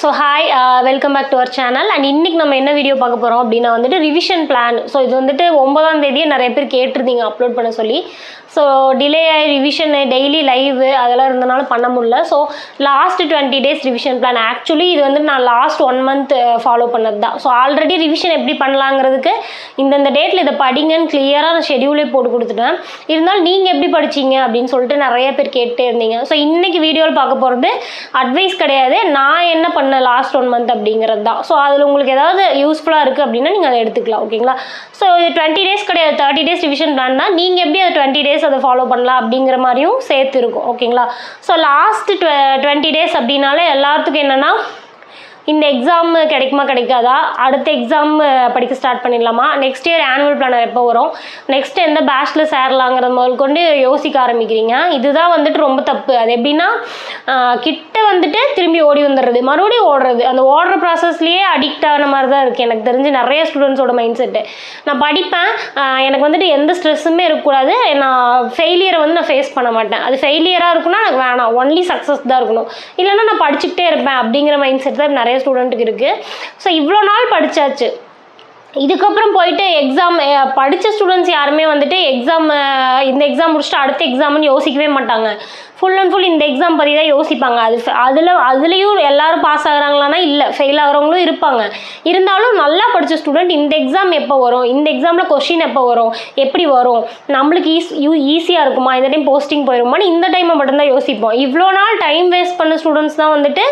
So hi welcome back to our channel and இன்றைக்கி நம்ம என்ன வீடியோ பார்க்க போகிறோம் அப்படின்னா வந்துட்டு ரிவிஷன் பிளான் ஸோ இது வந்துட்டு ஒன்பதாம் தேதியே நிறைய பேர் கேட்டிருந்தீங்க அப்லோட் பண்ண சொல்லி. ஸோ டிலே ஆகி ரிவிஷனு டெய்லி லைவ் அதெல்லாம் இருந்தனால பண்ண முடியல. So last twenty days revision plan actually இது வந்து நான் லாஸ்ட் ஒன் மந்த் ஃபாலோ பண்ணது தான். ஸோ ஆல்ரெடி ரிவிஷன் எப்படி பண்ணலாங்கிறதுக்கு இந்தந்த டேட்டில் இதை படிங்கன்னு கிளியராக நான் ஷெடியூலே போட்டு கொடுத்துட்டேன். இருந்தாலும் நீங்கள் எப்படி படிச்சீங்க அப்படின்னு சொல்லிட்டு நிறைய பேர் கேட்டே இருந்தீங்க. ஸோ இன்றைக்கி வீடியோவில் பார்க்க போகிறது அட்வைஸ் கிடையாது. நான் என்ன பண்ண லாஸ்ட் ஒன் மந்த் அப்படிங்கிறது தான். ஸோ அதில் உங்களுக்கு ஏதாவது யூஸ்ஃபுல்லாக இருக்குது அப்படின்னா நீங்கள் அதை எடுத்துக்கலாம் ஓகேங்களா ஸோ இது டுவெண்ட்டி டேஸ் கிடையாது தேர்ட்டி டேஸ் ரிவிஷன் பிளான் தான். நீங்கள் எப்படி அதை டுவெண்ட்டி டேஸ் அதை ஃபாலோ பண்ணலாம் அப்படிங்கிற மாதிரியும் சேர்த்து இருக்கும் ஓகேங்களா ஸோ லாஸ்ட் டுவெண்ட்டி டேஸ் அப்படின்னாலே எல்லாத்துக்கும் என்னென்னா இந்த எக்ஸாம் கிடைக்குமா கிடைக்காதா? அடுத்த எக்ஸாம் படிக்க ஸ்டார்ட் பண்ணிடலாமா? நெக்ஸ்ட் இயர் ஆனுவல் பிளானர் எப்போ வரும்? நெக்ஸ்ட் எந்த பேச்சில் சேரலாங்கிற முதல் கொண்டு யோசிக்க ஆரம்பிக்கிறீங்க. இதுதான் வந்துட்டு ரொம்ப தப்பு. அது எப்படின்னா கிட்ட வந்துட்டு திரும்பி ஓடி வந்துடுறது மறுபடியும் ஓடுறது. அந்த ஓடுற ப்ராசஸ்லேயே அடிக்ட் ஆன மாதிரி தான் இருக்குது எனக்கு தெரிஞ்சு நிறைய ஸ்டூடெண்ட்ஸோட மைண்ட் செட்டு நான் படிப்பேன். எனக்கு வந்துட்டு எந்த ஸ்ட்ரெஸ்ஸுமே இருக்கக்கூடாது. நான் ஃபெயிலியரை வந்து நான் ஃபேஸ் பண்ண மாட்டேன். அது ஃபெயிலியராக இருக்குன்னா எனக்கு வேணாம். ஒன்லி சக்ஸஸ் தான் இருக்கணும். இல்லைன்னா நான் படிச்சுக்கிட்டே இருப்பேன் அப்படிங்கிற மைண்ட் செட் தான் நிறைய ஸ்டூடெண்ட்டுக்கு இருக்குது ஸோ இவ்வளோ நாள் படித்தாச்சு இதுக்கப்புறம் போயிட்டு எக்ஸாம் படித்த ஸ்டூடெண்ட்ஸ் யாருமே வந்துட்டு எக்ஸாம் இந்த எக்ஸாம் முடிச்சுட்டு அடுத்த எக்ஸாம்னு யோசிக்கவே மாட்டாங்க. ஃபுல் அண்ட் ஃபுல் இந்த எக்ஸாம் பற்றி தான் யோசிப்பாங்க. அது அதில் அதுலேயும் எல்லாரும் பாஸ் ஆகுறாங்களான்னா இல்லை ஃபெயில் ஆகிறவங்களும் இருப்பாங்க. இருந்தாலும் நல்லா படித்த ஸ்டூடெண்ட் இந்த எக்ஸாம் எப்போ வரும்? இந்த எக்ஸாமில் கொஷின் எப்போ வரும்? எப்படி வரும்? நம்மளுக்கு ஈஸ் யூ ஈஸியாக இருக்குமா? இந்த டைம் போஸ்டிங் போயிருமான்னு இந்த டைமை மட்டும்தான் யோசிப்போம். இவ்வளோ நாள் டைம் வேஸ்ட் பண்ண ஸ்டூடெண்ட்ஸ் தான் வந்துட்டு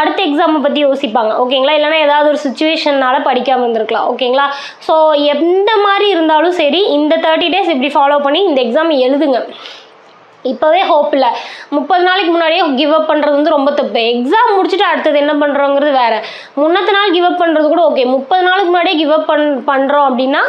அடுத்த எக்ஸாமை பற்றி யோசிப்பாங்க. ஓகேங்களா? இல்லைனா ஏதாவது ஒரு சுச்சுவேஷன்னால படிக்காமல் இருந்திருக்கலாம். ஓகேங்களா? ஸோ எந்த மாதிரி இருந்தாலும் சரி இந்த தேர்ட்டி டேஸ் இப்படி ஃபாலோ பண்ணி இந்த எக்ஸாம் எழுதுங்க. இப்போவே ஹோப் இல்லை. முப்பது நாளைக்கு முன்னாடியே கிவ் அப் பண்ணுறது வந்து ரொம்ப தப்பு. எக்ஸாம் முடிச்சுட்டு அடுத்தது என்ன பண்ணுறோங்கிறது வேறு. முன்னத்து நாள் கிவ் அப் பண்ணுறது கூட ஓகே முப்பது நாளுக்கு முன்னாடியே கிவ் அப் பண் பண்ணுறோம் அப்படின்னா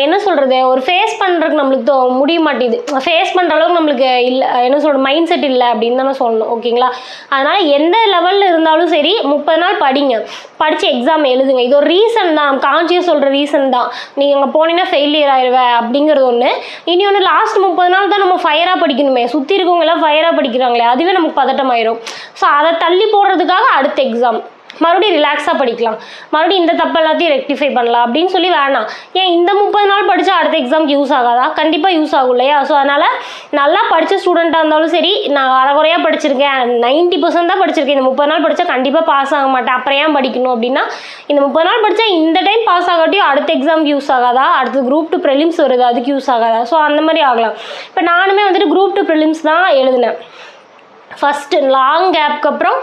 என்ன சொல்கிறது ஒரு ஃபேஸ் பண்ணுறதுக்கு நம்மளுக்கு தோ- முடிய மாட்டேது ஃபேஸ் பண்ணுற அளவுக்கு நம்மளுக்கு இல்லை என்ன சொல்கிறது மைண்ட் செட் இல்லை அப்படின்னு தானே சொல்லணும். ஓகேங்களா அதனால் எந்த லெவலில் இருந்தாலும் சரி முப்பது நாள் படிங்க. படித்து எக்ஸாம் எழுதுங்க. இது ஒரு ரீசன் தான். காஞ்சியாக சொல்கிற ரீசன் தான். நீங்கள் அங்கே போனீங்கன்னா ஃபெயிலியர் ஆயிடுவேன் அப்படிங்கிறது ஒன்று இனி ஒன்று லாஸ்ட் முப்பது நாள் தான் நம்ம ஃபயராக படிக்கணுமே. சுற்றி இருக்கவங்க எல்லாம் ஃபயராக படிக்கிறாங்களே அதுவே நமக்கு பதட்டமாயிரும். ஸோ அதை தள்ளி போடுறதுக்காக அடுத்த எக்ஸாம் மறுபடியும் ரிலாக்ஸாக படிக்கலாம். மறுபடியும் இந்த தப்பு எல்லாத்தையும் ரெக்டிஃபை பண்ணலாம் அப்படின்னு சொல்லி வேணாம். ஏன் இந்த முப்பது நாள் படித்தா அடுத்த எக்ஸாம்க்கு யூஸ் ஆகாதா? கண்டிப்பாக யூஸ் ஆகும் இல்லையா? ஸோ அதனால் நல்லா படித்த ஸ்டூடெண்ட்டாக இருந்தாலும் சரி நான் அறகுறையாக படிச்சிருக்கேன். நைன்ட்டி பர்சன்ட் தான் படிச்சிருக்கேன். இந்த முப்பது நாள் படித்தா கண்டிப்பாக பாஸ் ஆக மாட்டேன். அப்புறம் ஏன் படிக்கணும் அப்படின்னா இந்த முப்பது நாள் படித்தா இந்த டைம் பாஸ் ஆகாட்டியும் அடுத்த எக்ஸாம்க்கு யூஸ் ஆகாதா? அடுத்து குரூப் டூ ப்ரிலிம்ஸ் வருது அதுக்கு யூஸ் ஆகாதா? ஸோ அந்த மாதிரி ஆகலாம். இப்போ நானுமே வந்துட்டு குரூப் டூ ப்ரிலிம்ஸ் தான் எழுதினேன். ஃபஸ்ட்டு லாங் கேப்க்கு அப்புறம்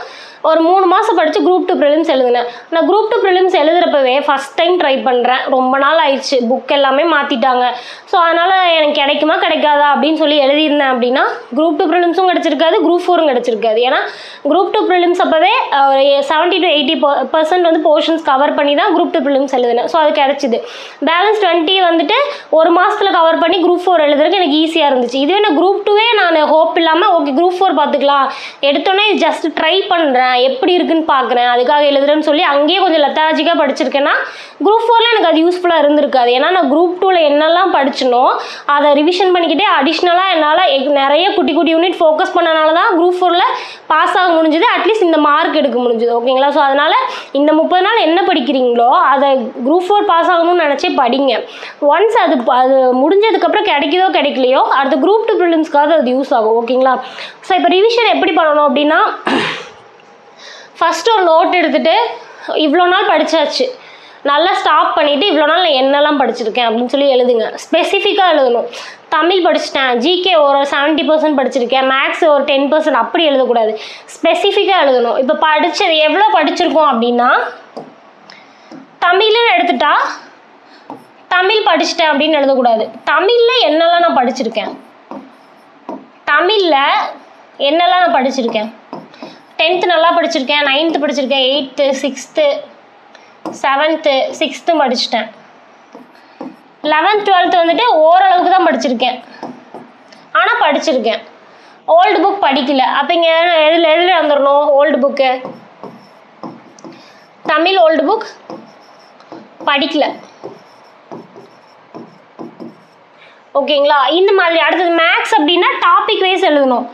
ஒரு மூணு மாதம் படித்து குரூப் டூ ப்ரிலிம்ஸ் எழுதினேன். நான் குரூப் டூ ப்ரிலிம்ஸ் எழுதுறப்பவே ஃபஸ்ட் டைம் ட்ரை பண்ணுறேன் ரொம்ப நாள் ஆயிடுச்சு. புக் எல்லாமே மாற்றிட்டாங்க ஸோ அதனால் எனக்கு கிடைக்குமா கிடைக்காதா அப்படின்னு சொல்லி எழுதியிருந்தேன் அப்படின்னா குரூப் டூ ப்ரிலிம்ஸும் கிடச்சிருக்காது குரூப் ஃபோரும் கிடச்சிருக்காது. ஏன்னா குரூப் டூ ப்ரிலிம்ஸ் அப்போவே செவன்ட்டி டு எயிட்டி பர்சன்ட் வந்து போர்ஷன்ஸ் கவர் பண்ணி தான் குரூப் டூ ப்ரிலிம்ஸ் எழுதினேன். ஸோ அது கிடச்சிது. பேலன்ஸ் டுவெண்ட்டி வந்துட்டு ஒரு மாதத்தில் கவர் பண்ணி குரூப் ஃபோர் எழுதுறதுக்கு எனக்கு ஈஸியாக இருந்துச்சு. இதுவே நான் குரூப் டூவே நான் ஹோப் இல்லாமல் ஓகே குரூப் ஃபோர் பார்த்துக்கலாம். எடுத்தோன்னே ஜஸ்ட் ட்ரை பண்ணுறேன் எப்படி இருக்குன்னு பார்க்குறேன். அதுக்காக எழுதுறேன்னு சொல்லி அங்கேயே கொஞ்சம் லெத்தாஜிக்காக படிச்சிருக்கேன்னா குரூப் ஃபோரில் எனக்கு அது யூஸ்ஃபுல்லாக இருந்திருக்காது. ஏன்னா நான் குரூப் டூவில் என்னெல்லாம் படிச்சனோ அதை ரிவிஷன் பண்ணிக்கிட்டே அடிஷ்னலாக என்னால் நிறைய குட்டி குட்டி யூனிட் ஃபோக்கஸ் பண்ணனால தான் குரூப் ஃபோரில் பாஸ் ஆக முடிஞ்சது. அட்லீஸ்ட் இந்த மார்க் எடுக்க முடிஞ்சது. ஓகேங்களா ஸோ அதனால் இந்த முப்பது நாள் என்ன படிக்கிறீங்களோ அதை குரூப் ஃபோர் பாஸ் ஆகணும்னு நினச்சே படிங்க. ஒன்ஸ் அது அது முடிஞ்சதுக்கப்புறம் கிடைக்குதோ கிடைக்கலையோ அடுத்த குரூப் டூ ப்ரிலிம்ஸ்க்காவது அது யூஸ் ஆகும். ஓகேங்களா ஸோ இப்போ ரிவிஷன் எப்படி பண்ணணும் அப்படின்னா ஃபஸ்ட்டு ஒரு நோட் எடுத்துகிட்டு இவ்வளோ நாள் படித்தாச்சு நல்லா ஸ்டாப் பண்ணிவிட்டு இவ்வளோ நாள் நான் என்னெல்லாம் படிச்சிருக்கேன் அப்படின்னு சொல்லி எழுதுங்க. ஸ்பெசிஃபிக்காக எழுதணும். தமிழ் படிச்சிட்டேன். ஜிகே ஒரு செவன்ட்டி பர்சன்ட் படிச்சிருக்கேன். மேக்ஸ் ஒரு டென் பர்சன்ட் அப்படி எழுதக்கூடாது. ஸ்பெசிஃபிக்காக எழுதணும். இப்போ படித்தது எவ்வளோ படிச்சிருக்கோம் அப்படின்னா தமிழ்னு எடுத்துட்டா தமிழ் படிச்சிட்டேன் அப்படின்னு எழுதக்கூடாது. தமிழில் என்னெல்லாம் நான் படிச்சிருக்கேன்? தமிழில் என்னெல்லாம் நான் படிச்சிருக்கேன்? டென்த்து நல்லா படிச்சிருக்கேன். நைன்த்து படிச்சிருக்கேன். எயித்து சிக்ஸ்த்து செவன்த்து சிக்ஸ்த்து படிச்சிட்டேன். லெவன்த் டுவெல்த்து வந்துட்டு ஓரளவுக்கு தான் படிச்சிருக்கேன். ஆனால் படிச்சிருக்கேன். ஓல்டு புக் படிக்கல. அப்போ இங்கே எதில் எதில் வந்துடணும் old book Tamil old book படிக்கல. ஓகேங்களா இந்த மாதிரி அடுத்தது மேக்ஸ் அப்படின்னா டாபிக் வைஸ் எழுதணும்.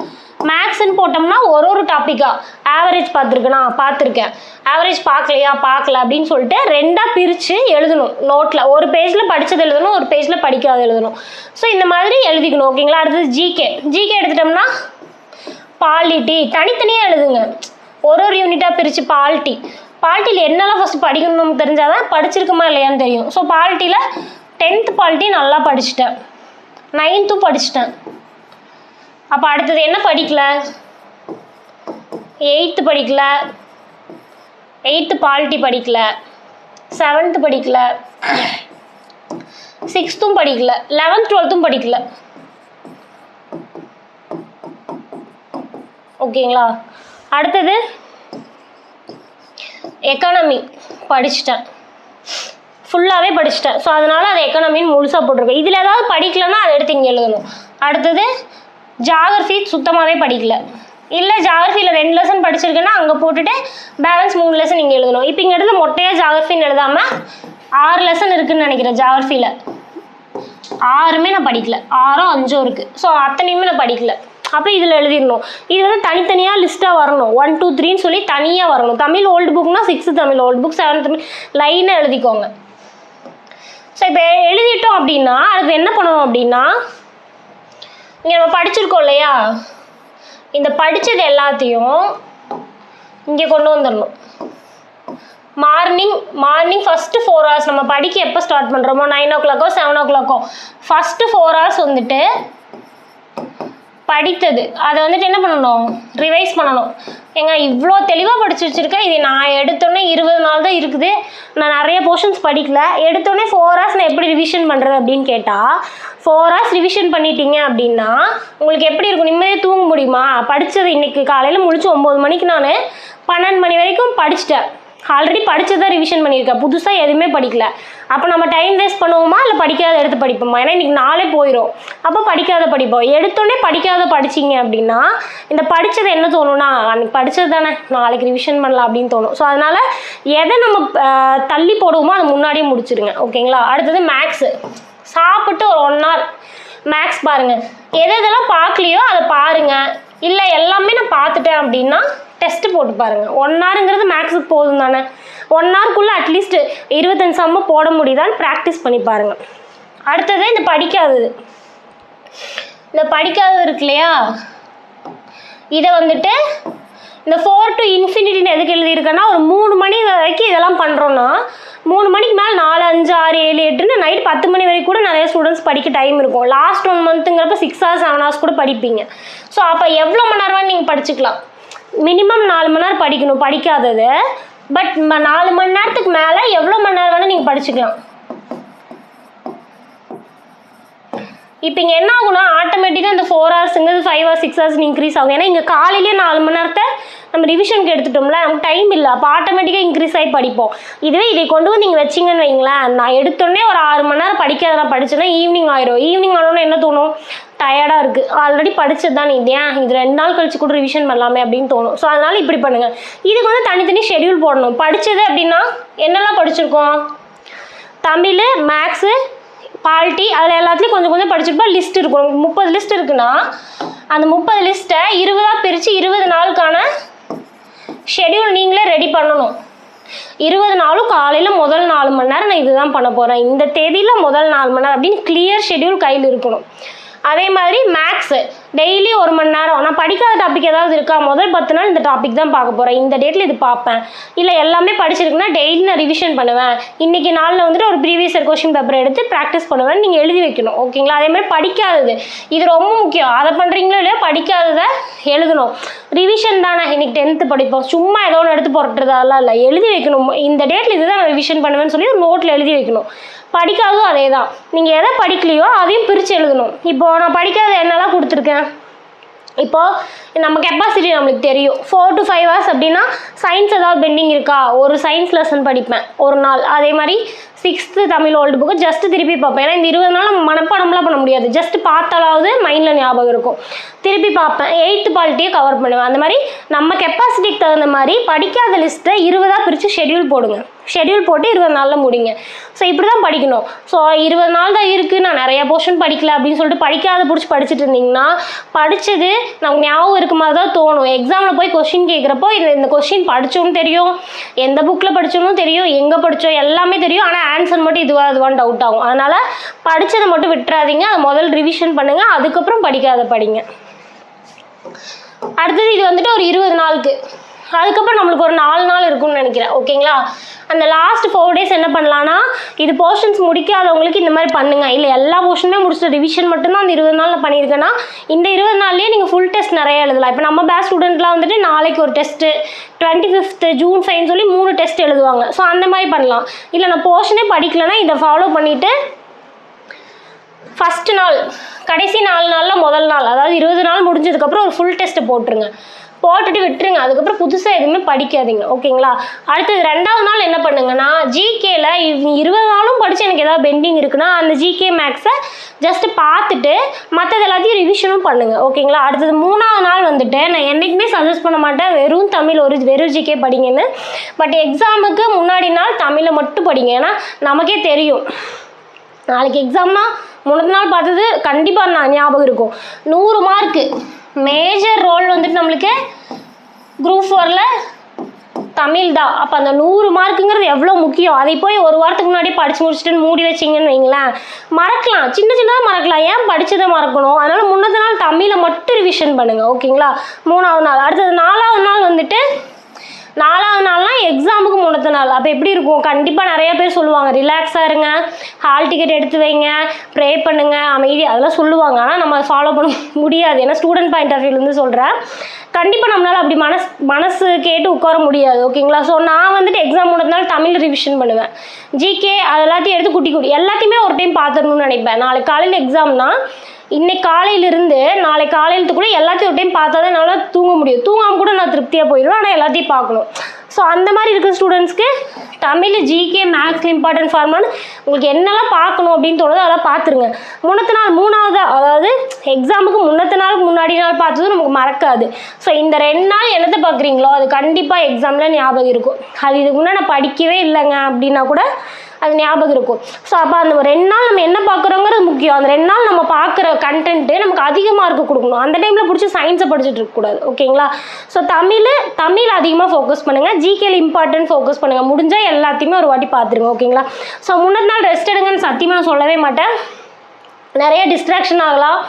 மேக்ஸ்ன்னு போட்டோம்னா ஒரு ஒரு டாப்பிக்காக ஆவரேஜ் பார்த்துருக்கேனா பார்த்துருக்கேன். ஆவரேஜ் பார்க்கலையா பார்க்கல அப்படின்னு சொல்லிட்டு ரெண்டாக பிரித்து எழுதணும். நோட்டில் ஒரு பேஜில் படித்தது எழுதணும் ஒரு பேஜில் படிக்காத எழுதணும். ஸோ இந்த மாதிரி எழுதிக்கணும் ஓகேங்களா அடுத்தது ஜிகே ஜிகே எடுத்துட்டோம்னா பாலிட்டி தனித்தனியாக எழுதுங்க. ஒரு ஒரு யூனிட்டாக பிரித்து பால்ட்டி பால்ட்டியில் என்னெல்லாம் ஃபஸ்ட்டு படிக்கணும்னு தெரிஞ்சால் தான் படிச்சிருக்குமா இல்லையான்னு தெரியும். ஸோ பால்ட்டியில் டென்த்து பால்ட்டி நல்லா படிச்சிட்டேன். நைன்த்தும் படிச்சிட்டேன். அப்போ அடுத்தது என்ன படிக்கல? எயித்து படிக்கல. எயித்து பால்ட்டி படிக்கல. செவன்த்து படிக்கல. சிக்ஸ்த்தும் படிக்கல. லெவன்த் டுவெல்த்தும் படிக்கல. ஓகேங்களா அடுத்தது? எக்கானமி படிச்சிட்டேன். ஃபுல்லாகவே படிச்சிட்டேன். ஸோ அதனால் அது எக்கானமின்னு முழுசாக போட்டிருக்கேன் இதில் ஏதாவது படிக்கலைன்னா அதை எடுத்து இங்கே எழுதணும். அடுத்தது? ஜாகிரஃபி சுத்தமாகவே படிக்கல. இல்லை ஜாகிரஃபியில் ரெண்டு லெசன் படிச்சிருக்கேன்னா அங்கே போட்டுட்டு பேலன்ஸ் மூணு லெசன் இங்கே எழுதணும். இப்போ இங்கே இடத்துல மொட்டையாக ஜாகிரஃபின்னு எழுதாமல் ஆறு லெசன் இருக்குதுன்னு நினைக்கிறேன் ஜாகிரஃபியில் ஆறுமே நான் படிக்கல. ஆறோ அஞ்சோ இருக்குது ஸோ அத்தனையுமே நான் படிக்கல. அப்போ இதில் எழுதிடணும். இது வந்து தனித்தனியாக லிஸ்ட்டாக வரணும். ஒன் டூ த்ரீன்னு சொல்லி தனியாக வரணும். Tamil old புக்னா sixth Tamil old book seventh Tamil லைனாக எழுதிக்கோங்க. ஸோ இப்போ எழுதிட்டோம் அப்படின்னா அதுக்கு என்ன பண்ணணும் அப்படின்னா இங்கே நம்ம படிச்சிருக்கோம் இல்லையா? இந்த படித்தது எல்லாத்தையும் இங்கே கொண்டு வந்துடணும் morning morning first four hours நம்ம படிக்க எப்போ ஸ்டார்ட் பண்ணுறோமோ நைன் ஓ கிளாக்கோ செவன் ஓ? கிளாக்கோ ஃபஸ்ட்டு ஃபோர் ஹவர்ஸ் வந்துட்டு படித்தது. அதை வந்துட்டு என்ன பண்ணணும்? ரிவைஸ் பண்ணணும். ஏங்க இவ்வளோ தெளிவாக படித்து வச்சுருக்கேன் இது நான் எடுத்தோடனே இருபது நாள் தான் இருக்குது. நான் நிறைய போர்ஷன்ஸ் படிக்கல. எடுத்தோடனே ஃபோர் ஹவர்ஸ் நான் எப்படி ரிவிஷன் பண்ணுறது அப்படின்னு கேட்டால் ஃபோர் ஹவர்ஸ் ரிவிஷன் பண்ணிட்டீங்க அப்படின்னா உங்களுக்கு எப்படி இருக்கும்? நிம்மதியாக தூங்க முடியுமா? படித்தது இன்றைக்கி காலையில் முடிச்சு ஒம்பது மணிக்கு நான் பன்னெண்டு மணி வரைக்கும் படிச்சிட்டேன். ஆல்ரெடி படித்ததை ரிவிஷன் பண்ணியிருக்கேன் புதுசாக எதுவுமே படிக்கல. அப்போ நம்ம டைம் வேஸ்ட் பண்ணுவோமா? இல்லை படிக்காத எடுத்து படிப்போமா? ஏன்னா இன்றைக்கி நாளே போயிடும் அப்போ படிக்காத படிப்போம். எடுத்தோடனே படிக்காத படிச்சீங்க அப்படின்னா இந்த படித்தது என்ன தோணும்னா அன்றைக்கி படித்தது தானே நாளைக்கு ரிவிஷன் பண்ணலாம் அப்படின்னு தோணும். ஸோ அதனால் எதை நம்ம தள்ளி போடுவோமோ அதை முன்னாடியே முடிச்சிடுங்க ஓகேங்களா? அடுத்தது மேக்ஸு சாப்பிட்டு ஒரு ஒன் ஹவர் மேக்ஸ் பாருங்கள் எது எதெல்லாம் பார்க்கலையோ அதை பாருங்கள் இல்லை எல்லாமே நான் பார்த்துட்டேன் அப்படின்னா டெஸ்ட்டு போட்டு பாருங்கள் ஒன் ஹவருங்கிறது மேக்ஸுக்கு போதும் தானே. ஒன் ஹவருக்குள்ளே அட்லீஸ்ட் இருபத்தஞ்சு சம்ம போட முடியுதான்னு ப்ராக்டிஸ் பண்ணி பாருங்கள் அடுத்தது இந்த படிக்காதது. இந்த படிக்காதது இருக்கு இல்லையா? இதை வந்துட்டு இந்த ஃபோர் டு இன்ஃபினிட்டின்னு எதுக்கு எழுதியிருக்கேன்னா ஒரு மூணு மணி வரைக்கும் இதெல்லாம் பண்ணுறோன்னா மூணு மணிக்கு மேலே நாலு அஞ்சு ஆறு ஏழு எட்டுன்னு நைட் பத்து மணி வரைக்கும் கூட நிறைய ஸ்டூடெண்ட்ஸ் படிக்க டைம் இருக்கும். லாஸ்ட் ஒன் மந்த்துங்கிறப்ப சிக்ஸ் ஹவர்ஸ் செவன் ஹவர்ஸ் கூட படிப்பீங்க. ஸோ அப்போ எவ்வளோ மணி நேரம் நீங்கள் படிச்சுக்கலாம். மினிமம் நாலு மணி நேரம் படிக்கணும் படிக்காதது. பட் நாலு மணி நேரத்துக்கு மேலே எவ்வளோ மணி நேரம் வேணால் நீங்கள் படிச்சுக்கலாம். இப்போ இங்கே என்ன ஆகும்னா ஆட்டோமேட்டிக்காக இந்த four ஹவர்ஸுங்கிறது five hours six hours increase ஆகும். ஏன்னா இங்கே காலையிலேயே நாலு மணி நேரத்தை நம்ம ரிவிஷனுக்கு எடுத்துட்டோம்ல நமக்கு டைம் இல்லை. அப்போ ஆட்டோமேட்டிக்காக இன்க்ரீஸ் ஆகி படிப்போம். இதுவே இதை கொண்டு வந்து நீங்கள் வச்சிங்கன்னு வைங்களேன் நான் எடுத்தோடனே ஒரு ஆறு மணி நேரம் படிக்காத நான் படிச்சேன்னா ஈவினிங் ஆயிரும். ஈவினிங் ஆனோன்னு என்ன தோணும்? டயர்டாக இருக்குது ஆல்ரெடி படித்தது தான். இது ஏன்? இது ரெண்டு நாள் கழிச்சு கூட ரிவிஷன் பண்ணலாமே அப்படின்னு தோணும். ஸோ அதனால் இப்படி பண்ணுங்கள் இதுக்கு வந்து தனித்தனி ஷெட்யூல் போடணும். படித்தது அப்படின்னா என்னெல்லாம் படிச்சிருக்கோம்? தமிழ் மேக்ஸு பால்ட்டி அதில் எல்லாத்துலேயும் கொஞ்சம் கொஞ்சம் படிச்சிருப்பா லிஸ்ட் இருக்கும். முப்பது லிஸ்ட் இருக்குன்னா அந்த முப்பது லிஸ்ட்டை இருபதாக பிரித்து இருபது நாளுக்கான ஷெட்யூல் நீங்களே ரெடி பண்ணணும். இருபது நாளும் காலையில் முதல் நாலு மணி நேரம் நான் இதுதான் பண்ண போகிறேன் இந்த தேதியில் முதல் நாலு மணி நேரம் அப்படின்னு கிளியர் ஷெட்யூல் கையில் இருக்கணும். அதே மாதிரி மேக்ஸு டெய்லி ஒரு மணி நேரம். நான் படிக்காத டாபிக் ஏதாவது இருக்கா? முதல் பத்து நாள் இந்த டாபிக் தான் பார்க்க போகிறேன் இந்த டேட்டில் இது பார்ப்பேன். இல்லை எல்லாமே படிச்சிருக்குன்னா டெய்லி நான் ரிவிஷன் பண்ணுவேன். இன்றைக்கி நாளில் வந்துட்டு ஒரு ப்ரீவியஸ் இயர் கொஷின் பேப்பர் எடுத்து ப்ராக்டிஸ் பண்ணுவேன் நீங்கள் எழுதி வைக்கணும். ஓகேங்களா அதே மாதிரி படிக்காதது. இது ரொம்ப முக்கியம். அதை பண்ணுறீங்களோ இல்லையோ படிக்காததை எழுதணும். ரிவிஷன் தானே. இன்னைக்கு டென்த்து படிப்போம். சும்மா ஏதோ ஒன்று எடுத்து போட்டுறது அதெல்லாம் இல்லை. எழுதி வைக்கணும். இந்த டேட்டில் இதுதான் நான் ரிவிஷன் பண்ணுவேன்னு சொல்லி ஒரு நோட்டில் எழுதி வைக்கணும். படிக்காததும் அதே தான் நீங்கள் எதை படிக்கலையோ அதையும் பிரித்து எழுதணும். இப்போது நான் படிக்காத என்னெல்லாம் கொடுத்துருக்கேன்? இப்போது நம்ம கெப்பாசிட்டி நம்மளுக்கு தெரியும். ஃபோர் டு ஃபைவ் ஹவர்ஸ் அப்படின்னா சயின்ஸ் ஏதாவது பெண்டிங் இருக்கா? ஒரு சயின்ஸ் லெசன் படிப்பேன் ஒரு நாள். அதே மாதிரி sixth Tamil old book just திருப்பி பார்ப்பேன். ஏன்னா இந்த இருபது நாள் நம்ம மனப்பாடம்லாம் பண்ண முடியாது. ஜஸ்ட் பார்த்தாலாவது மைண்டில் ஞாபகம் இருக்கும். திருப்பி பார்ப்பேன். எயித்து பாலிட்டியை கவர் பண்ணுவேன். அந்த மாதிரி நம்ம கெப்பாசிட்டிக்கு தகுந்த மாதிரி படிக்காத லிஸ்ட்டை இருபதாக பிரித்து ஷெட்யூல் போடுங்க. ஷெட்யூல் போட்டு இருபது நாளில் முடிங்க. ஸோ இப்படி தான் படிக்கணும். ஸோ இருபது நாள் தான் இருக்குது நான் நிறையா போர்ஷன் படிக்கல அப்படின்னு சொல்லிட்டு படிக்காத பிடிச்சி படிச்சுட்டு இருந்தீங்கன்னா படித்தது நமக்கு ஞாபகம் இருக்க மாதிரி தான் தோணும். எக்ஸாமில் போய் கொஷின் கேட்குறப்போ இந்த இந்த கொஷின் படித்தோன்னு தெரியும். எந்த புக்கில் படித்தோன்னு தெரியும். எங்கே படித்தோம் எல்லாமே தெரியும். ஆனால் ஆன்சர் மட்டும் இதுவாக இதுவான்னு டவுட் ஆகும். அதனால் படித்ததை மட்டும் விட்டுறாதீங்க. அதை முதல் ரிவிஷன் பண்ணுங்கள் அதுக்கப்புறம் படிக்காத படிங்க. அடுத்தது இது வந்துட்டு ஒரு இருபது நாளுக்கு. அதுக்கப்புறம் நம்மளுக்கு ஒரு நாலு நாள் இருக்கும்னு நினைக்கிறேன். ஓகேங்களா அந்த லாஸ்ட் ஃபோர் டேஸ் என்ன பண்ணலான்னா இது போர்ஷன்ஸ் முடிக்காதவங்களுக்கு இந்த மாதிரி பண்ணுங்கள் இல்லை எல்லா போர்ஷனுமே முடிச்சிட்ட ரிவிஷன் மட்டும்தான் அந்த இருபது நாளில் பண்ணியிருக்கேன்னா இந்த இருபது நாள்லேயே நீங்கள் ஃபுல் டெஸ்ட் நிறைய எழுதலாம். இப்போ நம்ம பேட்ச் ஸ்டூடெண்ட்லாம் வந்துட்டு நாளைக்கு ஒரு test twenty fifth June fine சொல்லி மூணு டெஸ்ட் எழுதுவாங்க. ஸோ அந்த மாதிரி பண்ணலாம். இல்லை நான் போர்ஷனே படிக்கலைன்னா இதை ஃபாலோ பண்ணிவிட்டு ஃபஸ்ட்டு நாள் கடைசி நாலு நாளில் முதல் நாள் அதாவது இருபது நாள் முடிஞ்சதுக்கப்புறம் ஒரு ஃபுல் டெஸ்ட்டு போட்டுருங்க. போட்டுட்டு விட்டுருங்க. அதுக்கப்புறம் புதுசாக எதுவுமே படிக்காதீங்க. ஓகேங்களா? அடுத்தது ரெண்டாவது நாள் என்ன பண்ணுங்கன்னா ஜிகேல இருபது நாளும் படித்து எனக்கு ஏதாவது பெண்டிங் இருக்குன்னா அந்த ஜிகே மேக்ஸை ஜஸ்ட் பார்த்துட்டு மற்றது எல்லாத்தையும் ரிவிஷனும் பண்ணுங்கள் ஓகேங்களா? அடுத்தது மூணாவது நாள் வந்துட்டு நான் என்றைக்குமே சஜஸ்ட் பண்ண மாட்டேன். வெறும் தமிழ் ஒரு வெறும் ஜிகே படிங்கன்னு. பட் எக்ஸாமுக்கு முன்னாடி நாள் தமிழை மட்டும் படிங்க. ஏன்னா நமக்கே தெரியும். நாளைக்கு எக்ஸாம்னா முன்னத்து நாள் பார்த்தது கண்டிப்பாக நான் ஞாபகம் இருக்கும். நூறு மார்க்கு மேஜர் ரோல் வந்துட்டு நம்மளுக்கு குரூப் ஃபோரில் தமிழ் தான். அப்போ அந்த நூறு மார்க்குங்கிறது எவ்வளோ முக்கியம்? அதை போய் ஒரு வாரத்துக்கு முன்னாடி படித்து முடிச்சுட்டு மூடி வச்சிங்கன்னு வைங்களேன். மறக்கலாம். சின்ன சின்னதாக மறக்கலாம். ஏன் படித்ததை மறக்கணும்? அதனால் முன்னத்து நாள் தமிழை மட்டும் ரிவிஷன் பண்ணுங்கள் ஓகேங்களா மூணாவது நாள். அடுத்தது நாலாவது நாள் வந்துட்டு நாலாவது நாள்லாம் எக்ஸாமுக்கு முன்னத்த நாள். அப்போ எப்படி இருக்கும்? கண்டிப்பாக நிறைய பேர் சொல்லுவாங்க ரிலாக்ஸாக இருங்க ஹால் டிக்கெட் எடுத்து வைங்க ப்ரே பண்ணுங்க அமைதி. அதெல்லாம் சொல்லுவாங்க. ஆனால் நம்ம ஃபாலோ பண்ண முடியாது. ஏன்னா ஸ்டூடெண்ட் பாயிண்ட் ஆஃப் வியூலேருந்து சொல்கிறேன் கண்டிப்பாக நம்மளால் அப்படி மனசு மனசு கேட்டு உட்கார முடியாது ஓகேங்களா ஸோ நான் வந்துட்டு எக்ஸாம் முன்னத்தினால தமிழ் ரிவிஷன் பண்ணுவேன். ஜிகே அது எல்லாத்தையும் எடுத்து குட்டி குட்டி எல்லாத்தையுமே ஒரு டைம் பார்த்துடணும்னு நினைப்பேன். நாளைக்கு காலையில் எக்ஸாம்னா இன்னைக்கு காலையிலிருந்து நாளை காலையிலத்துக்குள்ளே எல்லாத்தையும் ஒரு டைம் பார்த்தா தான் என்னால் தூங்க முடியும். தூங்காமல் கூட நான் திருப்தியாக போயிடுவேன். ஆனால் எல்லாத்தையும் பார்க்கணும். ஸோ அந்த மாதிரி இருக்கிற ஸ்டூடெண்ட்ஸ்க்கு தமிழ் ஜிகே மேக்ஸ் இம்பார்ட்டன்ட் ஃபார்மானு உங்களுக்கு என்னெல்லாம் பார்க்கணும் அப்படின்னு தோணுதோ அதெல்லாம் பார்த்துருங்க. முன்னத்த நாள் மூணாவது அதாவது எக்ஸாமுக்கு முன்னத்த நாளுக்கு முன்னாடி நாள் பார்த்ததும் நமக்கு மறக்காது. ஸோ இந்த ரெண்டு நாள் என்னத்தை பார்க்குறீங்களோ அது கண்டிப்பாக எக்ஸாமில் ஞாபகம் இருக்கும். அது இதுக்கு முன்னாடி நான் படிக்கவே இல்லைங்க அப்படின்னா கூட அது ஞாபகம் இருக்கும். ஸோ அப்போ அந்த ரெண்டு நாள் நம்ம என்ன பார்க்குறோங்கிறது முக்கியம். அந்த ரெண்டு நாள் நம்ம பார்க்குற கண்டென்ட்டு நமக்கு அதிக மார்க் கொடுக்கணும். அந்த டைமில் பிடிச்சி சயின்ஸை படிச்சுட்டு இருக்கக்கூடாது ஓகேங்களா ஸோ தமிழ் தமிழ் அதிகமாக ஃபோக்கஸ் பண்ணுங்கள் ஜிகேல இம்பார்ட்டன்ட் ஃபோக்கஸ் பண்ணுங்கள் முடிஞ்சால் எல்லாத்தையுமே ஒரு வாட்டி பார்த்துருங்க. ஓகேங்களா ஸோ முன்னத்து நாள் ரெஸ்ட் எடுங்கன்னு சத்தியமாக நான் சொல்லவே மாட்டேன். நிறைய டிஸ்ட்ராக்ஷன் ஆகலாம்.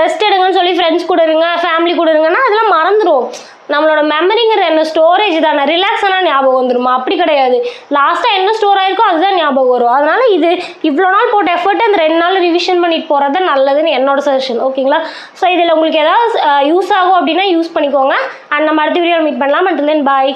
ரெஸ்ட் எடுங்கன்னு சொல்லி ஃப்ரெண்ட்ஸ் கூட இருங்க ஃபேமிலி கூட இருங்கன்னா அதெல்லாம் மறந்துடும் நம்மளோட மெமரிங்கிற என்ன ஸ்டோரேஜ் தானே? ரிலாக்ஸ் ஞாபகம் வந்துருமா? அப்படி கிடையாது. லாஸ்ட்டாக என்ன ஸ்டோர் ஆயிருக்கோ அதுதான் ஞாபகம் வரும். அதனால இது இவ்வளோ நாள் போட்ட எஃபர்ட் அந்த ரெண்டு நாள் ரிவிஷன் பண்ணிட்டு போகிறது நல்லதுன்னு என்னோட சஜஷன் ஓகேங்களா ஸோ இதில் உங்களுக்கு ஏதாவது யூஸ் ஆகும் அப்படின்னா யூஸ் பண்ணிக்கோங்க. அண்ட் நம்ம அடுத்த வீடியோ மீட் பண்ணலாம். And then bye